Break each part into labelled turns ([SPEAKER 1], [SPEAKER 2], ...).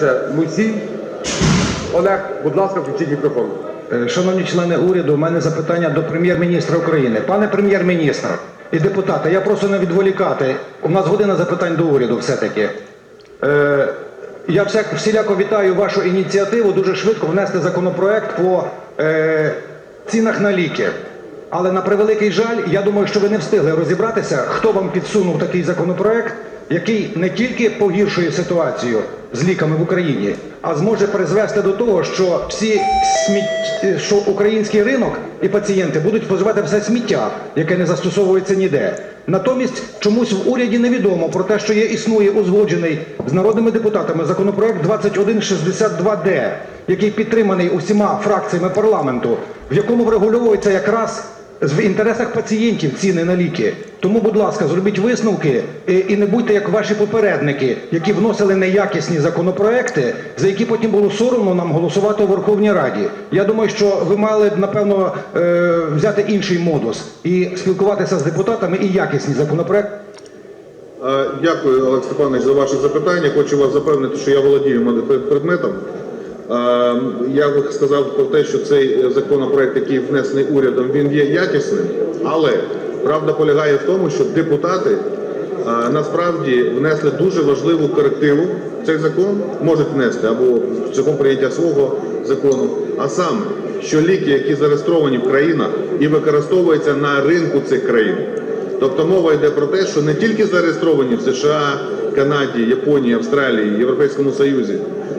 [SPEAKER 1] Перше, Мусій. Олег, будь ласка, включіть мікрофон.
[SPEAKER 2] Е, Шановні члени уряду, у мене запитання до прем'єр-міністра України. Пане прем'єр-міністр і депутати, я прошу не відволікати. У нас година запитань до уряду все-таки. Е, я всіляко вітаю вашу ініціативу дуже швидко внести законопроект по е, цінах на ліки. Але на превеликий жаль, я думаю, що ви не встигли розібратися, хто вам підсунув такий законопроект, який не тільки погіршує ситуацію з ліками в Україні, а зможе призвести до того, що всі сміт... що український ринок і пацієнти будуть споживати все сміття, яке не застосовується ніде. Натомість чомусь в уряді невідомо про те, що є існує узгоджений з народними депутатами законопроект 2162Д, який підтриманий усіма фракціями парламенту, в якому врегульовується якраз в інтересах пацієнтів ціни на ліки. Тому, будь ласка, зробіть висновки і, і не будьте як ваші попередники, які вносили неякісні законопроекти, за які потім було соромно нам голосувати у Верховній Раді. Я думаю, що ви мали б напевно е, взяти інший модус і спілкуватися з депутатами і якісні законопроекти.
[SPEAKER 3] Е, Дякую, Олег Степанович, за ваше запитання. Хочу вас запевнити, що я володію предметом. Е, Я сказав про те, що цей законопроект, який внесений урядом, він є якісним, але правда полягає в тому, що депутати е, насправді внесли дуже важливу корективу цей закон, можуть внести або шляхом прийняття свого закону, а саме, що ліки, які зареєстровані в країнах і використовуються на ринку цих країн. Тобто мова йде про те, що не тільки зареєстровані в США, Канаді, Японії, Австралії, Європейському Союзі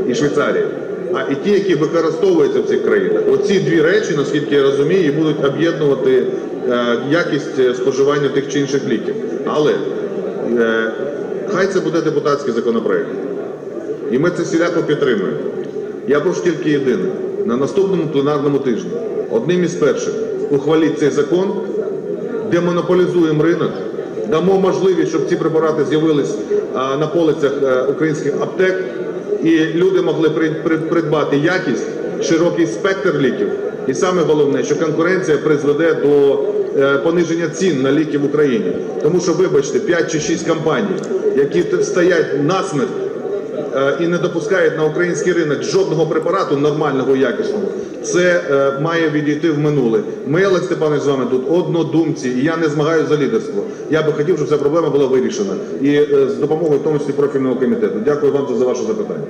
[SPEAKER 3] і Швейцарії, а і ті, які використовуються в цих країнах. Оці дві речі, наскільки я розумію, будуть об'єднувати е, якість е, споживання тих чи інших ліків. Але е, хай це буде депутатський законопроект. І ми це всіляко підтримуємо. Я прошу тільки єдине. На наступному пленарному тижні одним із перших ухваліть цей закон, демонополізуємо ринок, дамо можливість, щоб ці препарати з'явились на полицях українських аптек, і люди могли при- при- придбати якість, широкий спектр ліків. І саме головне, що конкуренція призведе до е, пониження цін на ліки в Україні. Тому що, вибачте, 5 чи 6 компаній, які стоять насмерть і не допускають на український ринок жодного препарату нормального якісного, це е, має відійти в минуле. Ми, Олег Степанович, з вами тут однодумці, і я не змагаю за лідерство. Я би хотів, щоб ця проблема була вирішена і е, з допомогою в тому числі профільного комітету. Дякую вам за ваше запитання.